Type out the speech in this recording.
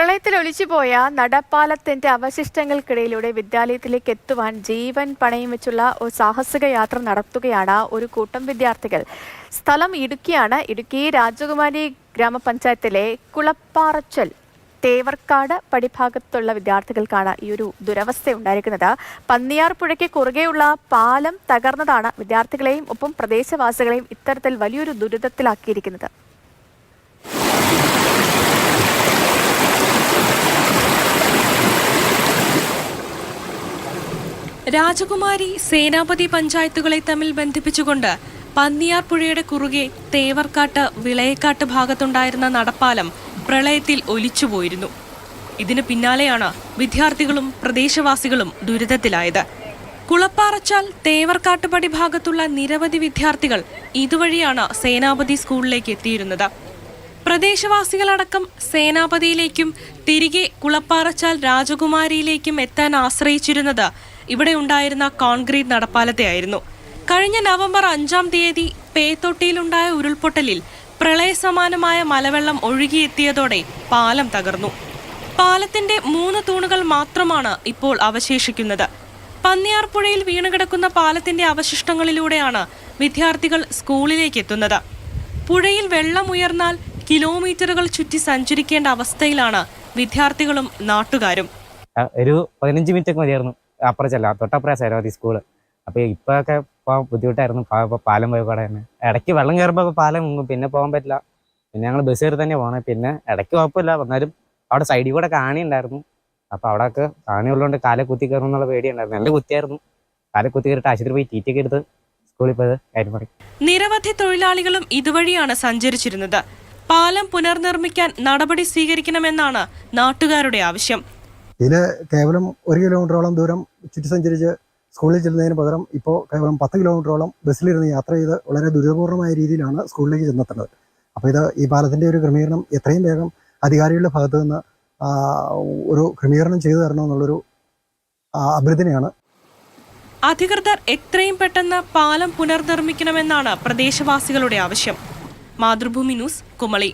പ്രളയത്തിൽ ഒലിച്ചുപോയ നടപ്പാലത്തിന്റെ അവശിഷ്ടങ്ങൾക്കിടയിലൂടെ വിദ്യാലയത്തിലേക്ക് എത്തുവാൻ ജീവൻ പണയം വെച്ചുള്ള ഒരു സാഹസിക യാത്ര നടത്തുകയാണ് ഒരു കൂട്ടം വിദ്യാർത്ഥികൾ. സ്ഥലം ഇടുക്കിയാണ്. ഇടുക്കി രാജകുമാരി ഗ്രാമപഞ്ചായത്തിലെ കുളപ്പാറച്ചൽ തേവർക്കാട് പടിഭാഗത്തുള്ള വിദ്യാർത്ഥികൾക്കാണ് ഈ ഒരു ദുരവസ്ഥ ഉണ്ടായിരിക്കുന്നത് പന്നിയാർ പുഴയ്ക്ക് കുറുകെയുള്ള പാലം തകർന്നതാണ് വിദ്യാർത്ഥികളെയും ഒപ്പം പ്രദേശവാസികളെയും ഇത്തരത്തിൽ വലിയൊരു ദുരിതത്തിലാക്കിയിരിക്കുന്നത്. രാജകുമാരി സേനാപതി പഞ്ചായത്തുകളെ തമ്മിൽ ബന്ധിപ്പിച്ചുകൊണ്ട് പന്നിയാർ പുഴയുടെ കുറുകെ തേവർക്കാട്ട് വിളയക്കാട്ട് ഭാഗത്തുണ്ടായിരുന്ന നടപ്പാലം പ്രളയത്തിൽ ഒലിച്ചുപോയിരുന്നു. ഇതിന് പിന്നാലെയാണ് വിദ്യാർത്ഥികളും പ്രദേശവാസികളും ദുരിതത്തിലായത്. കുളപ്പാറച്ചാൽ തേവർക്കാട്ടുപടി ഭാഗത്തുള്ള നിരവധി വിദ്യാർത്ഥികൾ ഇതുവഴിയാണ് സേനാപതി സ്കൂളിലേക്ക് എത്തിയിരുന്നത്. പ്രദേശവാസികളടക്കം സേനാപതിയിലേക്കും തിരികെ കുളപ്പാറച്ചാൽ രാജകുമാരിയിലേക്കും എത്താൻ ആശ്രയിച്ചിരുന്നത് ഇവിടെ ഉണ്ടായിരുന്ന കോൺക്രീറ്റ് നടപ്പാലത്തെയായിരുന്നു. കഴിഞ്ഞ നവംബർ അഞ്ചാം തീയതി പേത്തൊട്ടിയിലുണ്ടായ ഉരുൾപൊട്ടലിൽ പ്രളയസമാനമായ മലവെള്ളം ഒഴുകിയെത്തിയതോടെ പാലം തകർന്നു. പാലത്തിന്റെ മൂന്ന് തൂണുകൾ മാത്രമാണ് ഇപ്പോൾ അവശേഷിക്കുന്നത്. പന്നിയാർ പുഴയിൽ വീണുകിടക്കുന്ന പാലത്തിന്റെ അവശിഷ്ടങ്ങളിലൂടെയാണ് വിദ്യാർത്ഥികൾ സ്കൂളിലേക്ക് എത്തുന്നത്. പുഴയിൽ വെള്ളം ഉയർന്നാൽ കിലോമീറ്ററുകൾ ചുറ്റി സഞ്ചരിക്കേണ്ട അവസ്ഥയിലാണ് വിദ്യാർത്ഥികളും നാട്ടുകാരും. ഒരു പതിനഞ്ച് മിനിറ്റ് മതിയായിരുന്നു. അപ്പുറം ചെല്ലാം തൊട്ടപ്പുറം സേനാപതി സ്കൂൾ അപ്പോൾ ഇപ്പോഴൊക്കെ പോകാൻ ബുദ്ധിമുട്ടായിരുന്നു. പാലം പോയ കൂടെ തന്നെ. ഇടയ്ക്ക് വെള്ളം കയറുമ്പോൾ പാലം മുങ്ങും. പിന്നെ പോകാൻ പറ്റില്ല. പിന്നെ ഞങ്ങൾ ബസ് കയറി തന്നെ പോകണേ പിന്നെ ഇടയ്ക്ക് കുഴപ്പമില്ല. എന്നാലും അവിടെ സൈഡിൽ കൂടെ കാണി ഉണ്ടായിരുന്നു അപ്പോൾ അവിടെയൊക്കെ കാണി ഉള്ളതുകൊണ്ട് കാലെ കുത്തി കയറും എന്നുള്ള പേടിയുണ്ടായിരുന്നു. നല്ല കുത്തിയായിരുന്നു. കാലെ കുത്തി കയറിയിട്ട് ആശുപത്രി പോയി തീറ്റയൊക്കെ എടുത്ത് സ്കൂളിൽ പോയത് കാര്യം പറയും നിരവധി തൊഴിലാളികളും ഇതുവഴിയാണ് സഞ്ചരിച്ചിരുന്നത്. പാലം പുനർനിർമ്മിക്കാൻ നടപടി സ്വീകരിക്കണമെന്നാണ് നാട്ടുകാരുടെ ആവശ്യം. ഇതിൽ കേവലം ഒരു കിലോമീറ്ററോളം ദൂരം ചുറ്റി സഞ്ചരിച്ച് സ്കൂളിൽ ചെല്ലുന്നതിന് പകരം ഇപ്പോൾ കേവലം പത്ത് കിലോമീറ്ററോളം ബസ്സിലിരുന്ന് യാത്ര ചെയ്ത് വളരെ ദുരിതപൂർണമായ രീതിയിലാണ് സ്കൂളിലേക്ക് ചെന്നെത്തുന്നത്. അപ്പോൾ ഇത് ഈ പാലത്തിന്റെ ഒരു ക്രമീകരണം എത്രയും വേഗം അധികാരികളുടെ ഭാഗത്തു നിന്ന് ഒരു ക്രമീകരണം ചെയ്തു തരണമെന്നുള്ളൊരു അഭ്യർത്ഥനയാണ്. അധികൃതർ എത്രയും പെട്ടെന്ന് പാലം പുനർനിർമ്മിക്കണമെന്നാണ് പ്രദേശവാസികളുടെ ആവശ്യം. മാതൃഭൂമി ന്യൂസ് കുമളി.